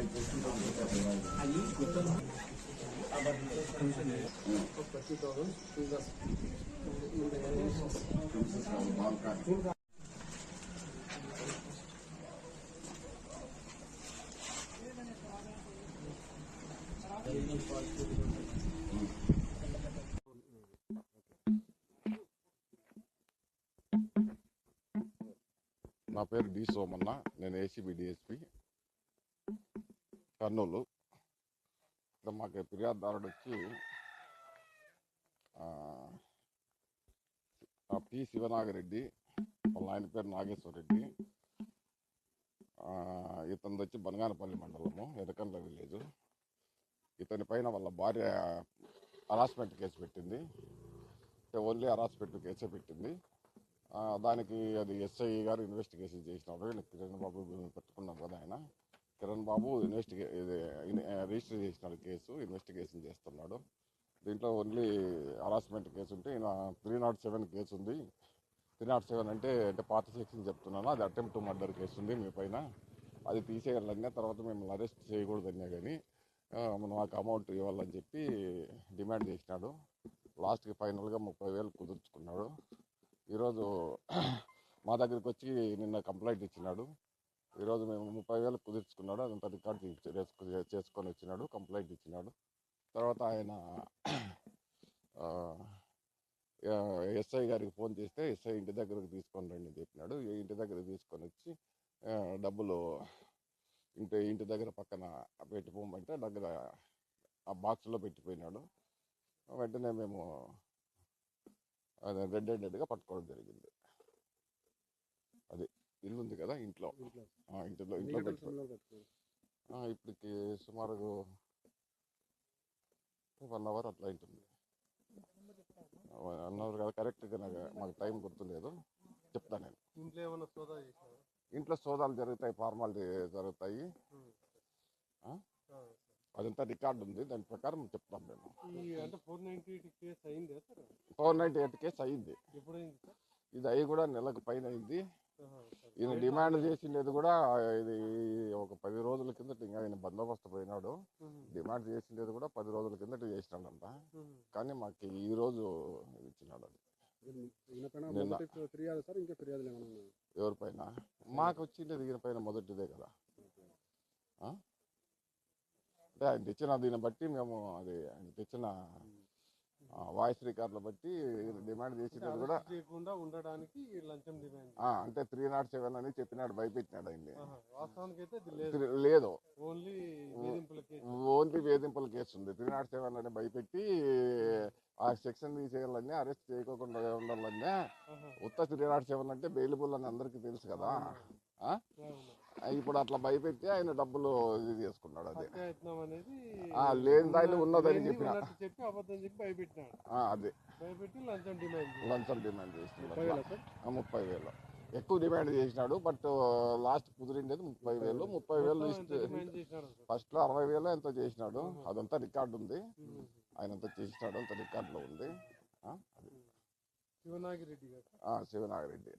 నా పేరు డి సోమన్న నేను ఏసీబీ డిఎస్పి కర్నూలు. ఇక్కడ మాకు ఫిర్యాదుదారుడు వచ్చి పి శివనాగరెడ్డి వాళ్ళ ఆయన పేరు నాగేశ్వర రెడ్డి ఆ, ఇతనిది వచ్చి బనగానపల్లి మండలము ఎదకండ్ల విలేజ్. ఇతని పైన వాళ్ళ భార్య హరాస్మెంట్ కేసు పెట్టింది. ఓన్లీ హరాస్మెంట్ కేసే పెట్టింది. దానికి అది ఎస్ఐ గారు ఇన్వెస్టిగేషన్ చేసినప్పుడు ఈయన కిరణ్ బాబు పెట్టుకున్నాం కదా ఆయన. కిరణ్ బాబు ఇన్వెస్టిగే రిజిస్టర్ చేసినాడు కేసు ఇన్వెస్టిగేషన్ చేస్తున్నాడు. దీంట్లో ఓన్లీ హరాస్మెంట్ కేసు ఉంటే ఈయన త్రీ నాట్ సెవెన్ కేసు ఉంది. త్రీ నాట్ సెవెన్ అంటే అంటే పాత సెక్షన్ చెప్తున్నాను. అది అటెంప్ట్ టు మర్డర్ కేసు ఉంది మీ పైన. అది తీసేయాలన్నా తర్వాత మిమ్మల్ని అరెస్ట్ చేయకూడదన్నా కానీ మాకు అమౌంట్ ఇవ్వాలని చెప్పి డిమాండ్ చేసినాడు. లాస్ట్కి ఫైనల్గా ముప్పై వేలు కుదుర్చుకున్నాడు. ఈరోజు మా దగ్గరికి వచ్చి నిన్న కంప్లైంట్ ఇచ్చినాడు. ఈరోజు మేము ముప్పై వేలు కుదుర్చుకున్నాడు అదంతా రికార్డ్ చేసుకొని వచ్చినాడు కంప్లైంట్ ఇచ్చినాడు. తర్వాత ఆయన ఎస్ఐ గారికి ఫోన్ చేస్తే ఎస్ఐ ఇంటి దగ్గరకు తీసుకొని రండి చెప్పినాడు. ఇంటి దగ్గర తీసుకొని వచ్చి డబ్బులు ఇంటి ఇంటి దగ్గర పక్కన పెట్టిపోమంటే దగ్గర ఆ బాక్స్లో పెట్టిపోయినాడు వెంటనే మేము రెడ్ హెడెడ్గా పట్టుకోవడం జరిగింది. అది. ఇల్లు ఉంది కదా ఇంట్లో. ఇంట్లో. ఇంట్లో పెట్టుకో. ఇప్పటికి సుమారు వన్ అవర్ అట్లా ఉంటుంది వన్ అవర్ కదా కరెక్ట్గా నాకు మాకు టైం గుర్తులేదు. చెప్తా నేను. ఇంట్లో ఏమైనా సోదా ఇంట్లో సోదాలు జరుగుతాయి ఫార్మాలిటీ జరుగుతాయి? అదంతా రికార్డు ఉంది దాని ప్రకారం చెప్తాం మేము. ఫోర్ నైన్టీ ఎయిట్ కేసు అయింది ఇది అయ్యి కూడా నెలకు పైన అయింది. ఈయన డిమాండ్ చేసిండేది కూడా ఇది ఒక పది రోజుల కిందట ఇంకా ఆయన బందోబస్తు పోయినాడు. డిమాండ్ చేసిండేది కూడా పది రోజుల కిందట చేసినాడంట. కానీ మాకు ఈ రోజు ఇచ్చినాడు అది. ఉన్నాయి? ఎవరిపైన మాకు వచ్చిండేది ఈయన పైన మొదటిదే కదా? అంటే ఆయన తెచ్చిన దీన్ని బట్టి మేము అది ఆయన తెచ్చిన వాయిస్ రికార్డులు బట్టి డిమాండ్ చేసినది కూడా ఉండడానికి లంచం డిమాండ్ అంటే త్రీ నాట్ సెవెన్ అని చెప్పినాడు భయపెట్టినాడు ఆయన్ని. ఆహా, వాస్తవానికి అయితే లేదు. ఓన్లీ వేధింపుల కేసు. ఓన్లీ వేధింపుల కేసు ఉంది. త్రీ నాట్ సెవెన్ అని భయపెట్టి ఆ సెక్షన్ తీసేయాలన్నా అరెస్ట్ చేయకోకుండా ఉండాలన్నా ఉత్త త్రీ నాట్ సెవెన్ అంటే బెయిలబుల్ అని అందరికీ తెలుసు కదా. ఇప్పుడు అట్లా భయపెట్టి ఆయన డబ్బులు ఇది చేసుకున్నాడు అది. లేని దాన్ని ఉన్నదని చెప్పిన. చెప్పి అబద్ధం చెప్పి భయపెట్టినాడు. ఆ, అదే. భయపెట్టి లంచం డిమాండ్. లంచం డిమాండ్ చేసినాడు ముప్పై వేలా ఎక్కువ డిమాండ్ చేసినాడు బట్ లాస్ట్ కుదిరిండేది ముప్పై వేలు. ముప్పై వేలు ఫస్ట్లో అరవై వేలు ఎంతో చేసినాడు? అదంతా రికార్డు ఉంది. ఆయన ఎంత చేసినాడు అంత రికార్డులో ఉంది. శివనాగిరెడ్డి శివనాగిరెడ్డి.